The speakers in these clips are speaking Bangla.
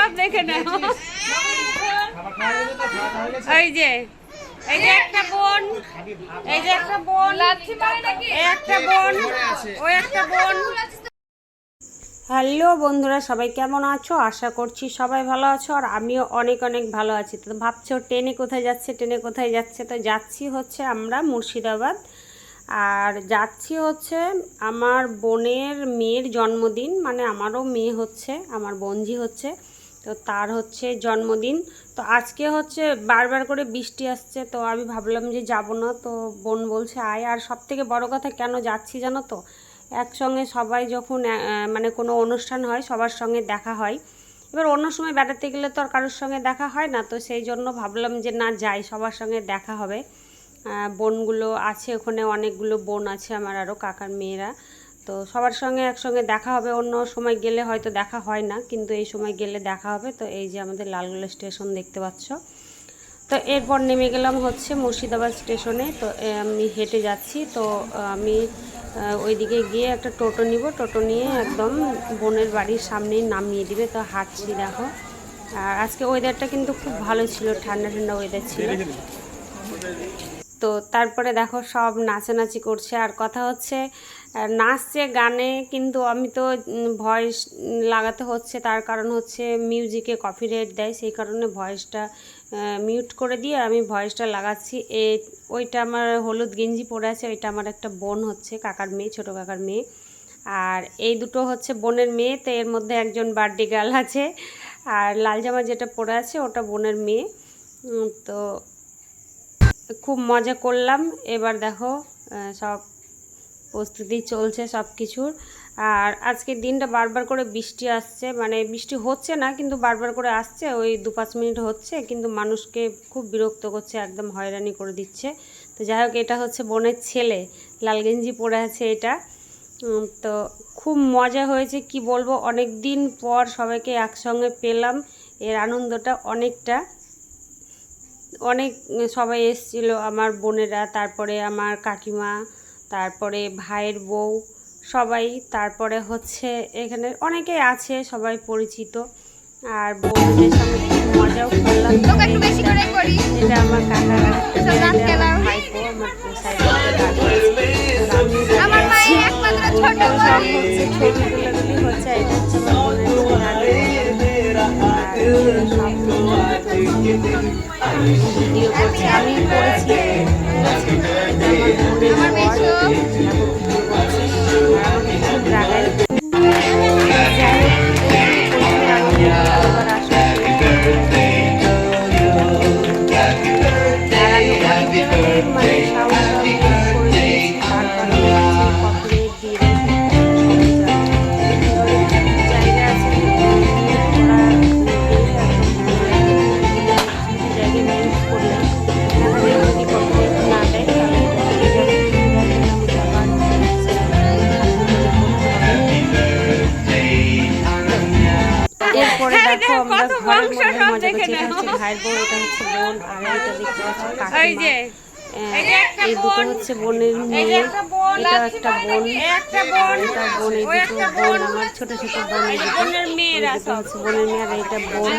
সব দেখে নাও। এই যে এই যে একটা বোন এই যে একটা বোন এই একটা বোন ওই একটা বোন। হ্যালো বন্ধুরা সবাই কেমন আছো? আশা করছি সবাই ভালো আছো আর আমিও অনেক অনেক ভালো আছি। তো ভাবছ ট্রেনে কোথায় যাচ্ছে ট্রেনে কোথায় যাচ্ছে? তো যাচ্ছি হচ্ছে আমরা মুর্শিদাবাদ আর যাচ্ছি হচ্ছে আমার বোনের মেয়ের জন্মদিন মানে আমারও মেয়ে হচ্ছে আমার বোনজি হচ্ছে। তো তার হচ্ছে জন্মদিন। তো আজকে হচ্ছে বারবার করে বৃষ্টি আসছে, তো আমি ভাবলাম যে যাব না, তো বোন বলছে আয়। আর সব থেকে বড়ো কথা, কেন যাচ্ছি জানো তো? একসঙ্গে সবাই যখন মানে কোনো অনুষ্ঠান হয়, সবার সঙ্গে দেখা হয়। এবার অন্য সময় বেড়াতে গেলে তো আর কারোর সঙ্গে দেখা হয় না, তো সেই জন্য ভাবলাম যে না, যাই, সবার সঙ্গে দেখা হবে। বোনগুলো আছে, ওখানে অনেকগুলো বোন আছে আমার আরও কাকার মেয়েরা। তো সবার সঙ্গে একসঙ্গে দেখা হবে, অন্য সময় গেলে হয়তো দেখা হয় না, কিন্তু এই সময় গেলে দেখা হবে। তো এই যে আমাদের লালগোলা স্টেশন দেখতে পাচ্ছ। তো এরপর নেমে গেলাম হচ্ছে মুর্শিদাবাদ স্টেশনে। তো আমি হেঁটে যাচ্ছি। তো আমি ওইদিকে গিয়ে একটা টোটো নিব। টোটো নিয়ে একদম বোনের বাড়ির সামনেই নামিয়ে দিবে। তো হাঁটছি দেখো। আর আজকে ওয়েদারটা কিন্তু খুব ভালো ছিল, ঠান্ডা ঠান্ডা ওয়েদার ছিল। তো তারপরে দেখো সব নাচানাচি করছে। আর কথা হচ্ছে নাচছে গানে কিন্তু আমি তো ভয়েস লাগাতে হচ্ছে। তার কারণ হচ্ছে মিউজিকে কফি কপিরাইট দেয়, সেই কারণে ভয়েসটা মিউট করে দিয়ে আমি ভয়েসটা লাগাচ্ছি। এ, ওইটা আমার হলুদ গেঞ্জি পরে আছে, ওইটা আমার একটা বোন হচ্ছে, কাকার মেয়ে, ছোটো কাকার মেয়ে। আর এই দুটো হচ্ছে বোনের মেয়ে, তো এর মধ্যে একজন বার্থডে গার্ল আছে। আর লাল জামা যেটা পরে আছে, ওটা বোনের মেয়ে। তো খুব মজা করলাম। এবার দেখো সব প্রস্তুতি চলছে সব কিছুর আর আজকের দিনটা বারবার করে বৃষ্টি আসছে মানে বৃষ্টি হচ্ছে না, কিন্তু বারবার করে আসছে, ওই দু পাঁচ মিনিট হচ্ছে, কিন্তু মানুষকে খুব বিরক্ত করছে, একদম হয়রানি করে দিচ্ছে। তো যাই হোক, এটা হচ্ছে বোনের ছেলে, লাল গেঞ্জি পরে আছে এটা। তো খুব মজা হয়েছে, কি বলব অনেক দিন পর সবাইকে একসঙ্গে পেলাম, এর আনন্দটা অনেকটা। অনেক সবাই এসেছিল, আমার বোনেরা, তারপরে আমার কাকিমা তারপরে ভাইয়ের বউ সবাই তারপরে হচ্ছে এখানে অনেকেই আছে সবাই পরিচিত। আর বোনদের সঙ্গে মজাও করলাম। এটা আমার কাকারা ভাইপো আমার সব হচ্ছে ছবি তুলাতুলি হচ্ছে এটা হচ্ছে আমার বোনের আর সব ভিডিও করছে আমি করেছি এরপরে হ্যাঁ, দেখো আমরা ঘরের মধ্যে মজা করছি এটা হচ্ছে ভাইয়ের বউ এটা হচ্ছে বোন আর এটা দেখতে পাচ্ছ কাকিমা। এই দুটো হচ্ছে বোনের মেয়ে। এটা একটা বোন এটা বোন এই দুটো একটা বোন আমার ছোট ছোট বোন এই দুটো বোনের মেয়েরা হচ্ছে বোনের মেয়ে আর এটা বোন।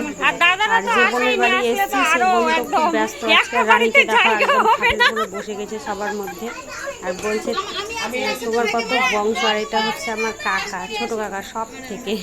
আর যে বোনের বাড়ি এসেছি সে বোন তো খুব ব্যস্ত আজকে রানীকে একদম। উপরে বসে গেছে সবার মধ্যে। আর বলছে তোমার কত বংশ আর এটা হচ্ছে আমার কাকা ছোট কাকা সব থেকে।